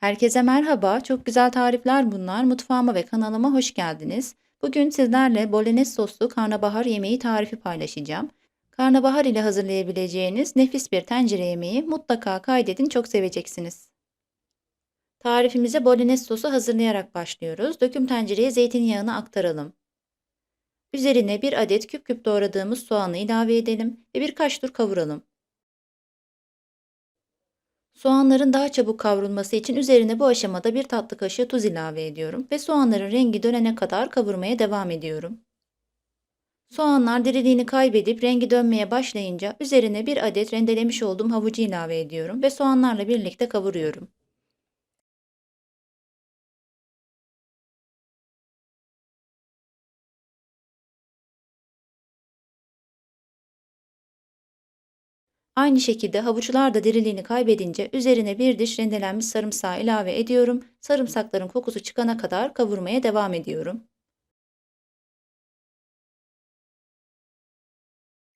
Herkese merhaba. Çok güzel tarifler bunlar. Mutfağıma ve kanalıma hoş geldiniz. Bugün sizlerle bolognese soslu karnabahar yemeği tarifi paylaşacağım. Karnabahar ile hazırlayabileceğiniz nefis bir tencere yemeği mutlaka kaydedin çok seveceksiniz. Tarifimize bolognese sosu hazırlayarak başlıyoruz. Döküm tencereye zeytinyağını aktaralım. Üzerine bir adet küp küp doğradığımız soğanı ilave edelim ve birkaç tur kavuralım. Soğanların daha çabuk kavrulması için üzerine bu aşamada bir tatlı kaşığı tuz ilave ediyorum ve soğanların rengi dönene kadar kavurmaya devam ediyorum. Soğanlar diriliğini kaybedip rengi dönmeye başlayınca üzerine bir adet rendelemiş olduğum havucu ilave ediyorum ve soğanlarla birlikte kavuruyorum. Aynı şekilde havuçlar da diriliğini kaybedince üzerine bir diş rendelenmiş sarımsağı ilave ediyorum. Sarımsakların kokusu çıkana kadar kavurmaya devam ediyorum.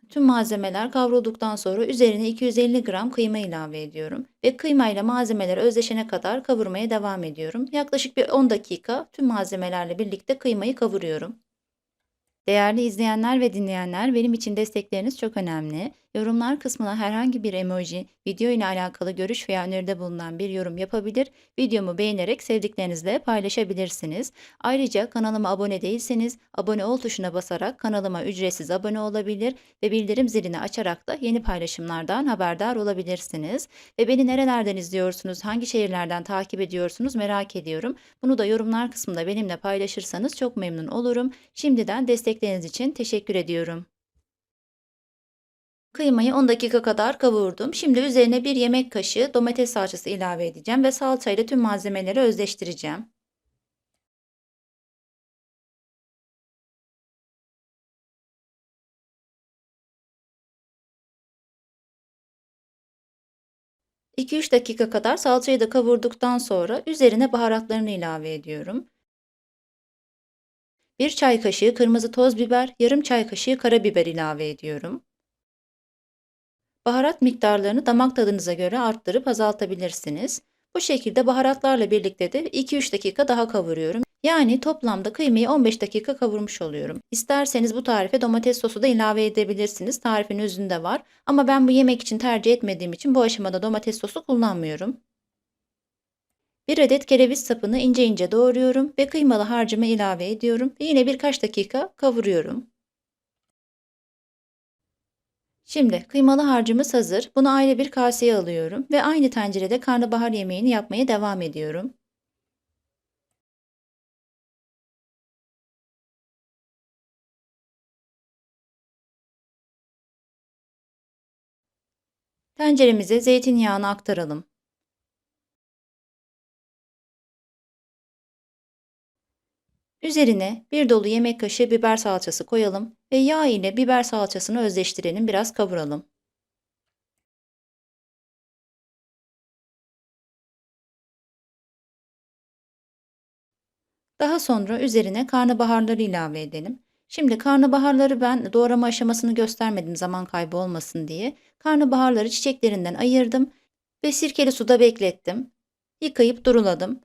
Tüm malzemeler kavrulduktan sonra üzerine 250 gram kıyma ilave ediyorum ve kıyma ile malzemeler özleşene kadar kavurmaya devam ediyorum. Yaklaşık bir 10 dakika tüm malzemelerle birlikte kıymayı kavuruyorum. Değerli izleyenler ve dinleyenler, benim için destekleriniz çok önemli. Yorumlar kısmına herhangi bir emoji, video ile alakalı görüş veya öneride bulunan bir yorum yapabilir, videomu beğenerek sevdiklerinizle paylaşabilirsiniz. Ayrıca kanalıma abone değilseniz abone ol tuşuna basarak kanalıma ücretsiz abone olabilir ve bildirim zilini açarak da yeni paylaşımlardan haberdar olabilirsiniz. Ve beni nerelerden izliyorsunuz, hangi şehirlerden takip ediyorsunuz merak ediyorum. Bunu da yorumlar kısmında benimle paylaşırsanız çok memnun olurum. Şimdiden destekleriniz için teşekkür ediyorum. Kıymayı 10 dakika kadar kavurdum. Şimdi üzerine bir yemek kaşığı domates salçası ilave edeceğim ve salçayla tüm malzemeleri özleştireceğim. ...2-3 dakika kadar salçayı da kavurduktan sonra üzerine baharatlarını ilave ediyorum. 1 çay kaşığı kırmızı toz biber, yarım çay kaşığı karabiber ilave ediyorum. Baharat miktarlarını damak tadınıza göre arttırıp azaltabilirsiniz. Bu şekilde baharatlarla birlikte de 2-3 dakika daha kavuruyorum. Yani toplamda kıymayı 15 dakika kavurmuş oluyorum. İsterseniz bu tarife domates sosu da ilave edebilirsiniz. Tarifin özünde var. Ama ben bu yemek için tercih etmediğim için bu aşamada domates sosu kullanmıyorum. Bir adet kereviz sapını ince ince doğruyorum ve kıymalı harcımı ilave ediyorum ve yine birkaç dakika kavuruyorum. Şimdi kıymalı harcımız hazır. Bunu ayrı bir kaseye alıyorum ve aynı tencerede karnabahar yemeğini yapmaya devam ediyorum. Tenceremize zeytinyağını aktaralım. Üzerine bir dolu yemek kaşığı biber salçası koyalım ve yağ ile biber salçasını özleştirelim, biraz kavuralım. Daha sonra üzerine karnabaharları ilave edelim. Şimdi karnabaharları ben doğrama aşamasını göstermedim zaman kaybı olmasın diye. Karnabaharları çiçeklerinden ayırdım ve sirkeli suda beklettim. Yıkayıp duruladım.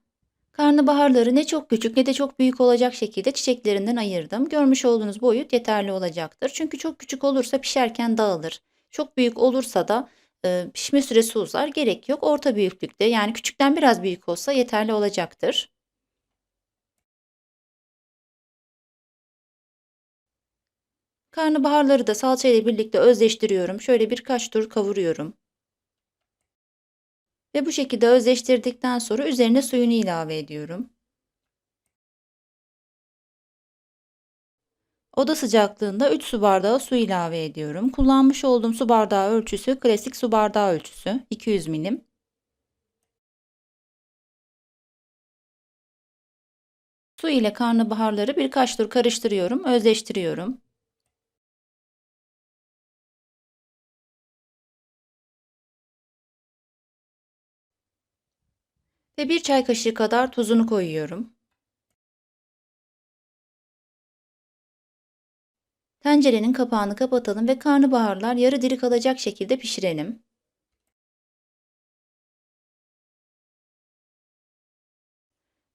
Karnabaharları ne çok küçük ne de çok büyük olacak şekilde çiçeklerinden ayırdım. Görmüş olduğunuz boyut yeterli olacaktır. Çünkü çok küçük olursa pişerken dağılır. Çok büyük olursa da e, pişme süresi uzar. Gerek yok. Orta büyüklükte yani küçükten biraz büyük olsa yeterli olacaktır. Karnabaharları da salça ile birlikte özleştiriyorum. Şöyle birkaç tur kavuruyorum. Ve bu şekilde özleştirdikten sonra üzerine suyunu ilave ediyorum. Oda sıcaklığında 3 su bardağı su ilave ediyorum. Kullanmış olduğum su bardağı ölçüsü klasik su bardağı ölçüsü 200 milim. Su ile karnabaharları birkaç tur karıştırıyorum, özleştiriyorum. Ve bir çay kaşığı kadar tuzunu koyuyorum. Tencerenin kapağını kapatalım ve karnabaharlar yarı diri kalacak şekilde pişirelim.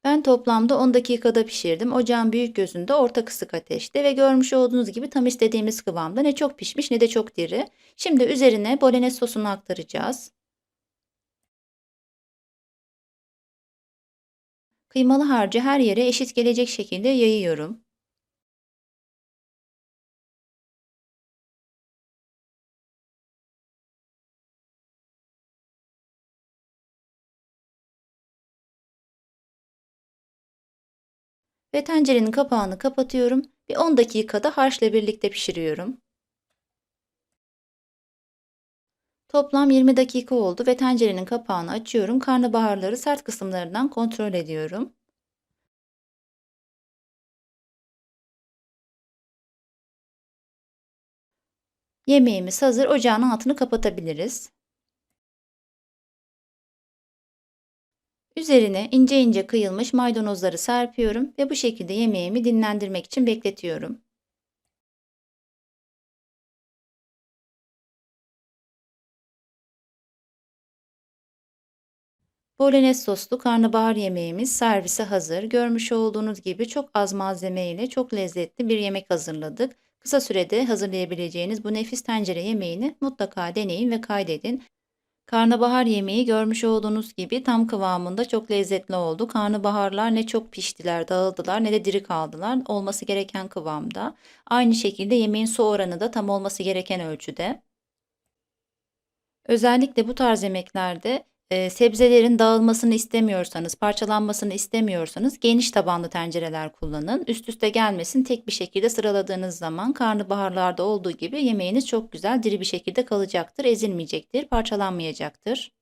Ben toplamda 10 dakikada pişirdim. Ocağın büyük gözünde orta kısık ateşte ve görmüş olduğunuz gibi tam istediğimiz kıvamda. Ne çok pişmiş ne de çok diri. Şimdi üzerine bolognese sosunu aktaracağız. Kıymalı harcı her yere eşit gelecek şekilde yayıyorum. Ve tencerenin kapağını kapatıyorum. Bir 10 dakikada harçla birlikte pişiriyorum. Toplam 20 dakika oldu ve tencerenin kapağını açıyorum. Karnabaharları sert kısımlarından kontrol ediyorum. Yemeğimiz hazır. Ocağın altını kapatabiliriz. Üzerine ince ince kıyılmış maydanozları serpiyorum ve bu şekilde yemeğimi dinlendirmek için bekletiyorum. Bolognese soslu karnabahar yemeğimiz servise hazır. Görmüş olduğunuz gibi çok az malzeme ile çok lezzetli bir yemek hazırladık. Kısa sürede hazırlayabileceğiniz bu nefis tencere yemeğini mutlaka deneyin ve kaydedin. Karnabahar yemeği görmüş olduğunuz gibi tam kıvamında çok lezzetli oldu. Karnabaharlar ne çok piştiler, dağıldılar ne de diri kaldılar. Olması gereken kıvamda. Aynı şekilde yemeğin su oranı da tam olması gereken ölçüde. Özellikle bu tarz yemeklerde e, sebzelerin dağılmasını istemiyorsanız, parçalanmasını istemiyorsanız geniş tabanlı tencereler kullanın. Üst üste gelmesin tek bir şekilde sıraladığınız zaman karnabaharlarda olduğu gibi yemeğiniz çok güzel diri bir şekilde kalacaktır, ezilmeyecektir, parçalanmayacaktır.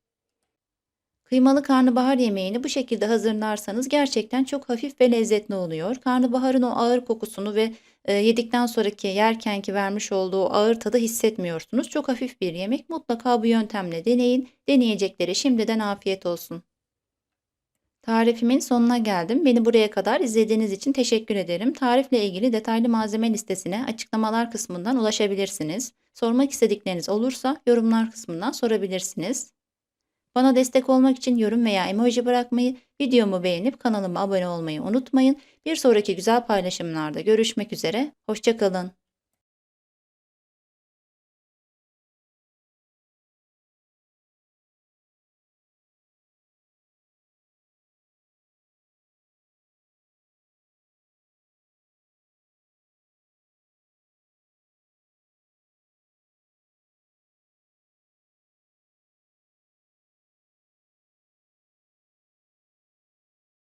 Kıymalı karnabahar yemeğini bu şekilde hazırlarsanız gerçekten çok hafif ve lezzetli oluyor. Karnabaharın o ağır kokusunu ve yedikten sonraki yerkenki vermiş olduğu ağır tadı hissetmiyorsunuz. Çok hafif bir yemek. Mutlaka bu yöntemle deneyin. Deneyeceklere şimdiden afiyet olsun. Tarifimin sonuna geldim. Beni buraya kadar izlediğiniz için teşekkür ederim. Tarifle ilgili detaylı malzeme listesine açıklamalar kısmından ulaşabilirsiniz. Sormak istedikleriniz olursa yorumlar kısmından sorabilirsiniz. Bana destek olmak için yorum veya emoji bırakmayı, videomu beğenip kanalıma abone olmayı unutmayın. Bir sonraki güzel paylaşımlarda görüşmek üzere, hoşçakalın.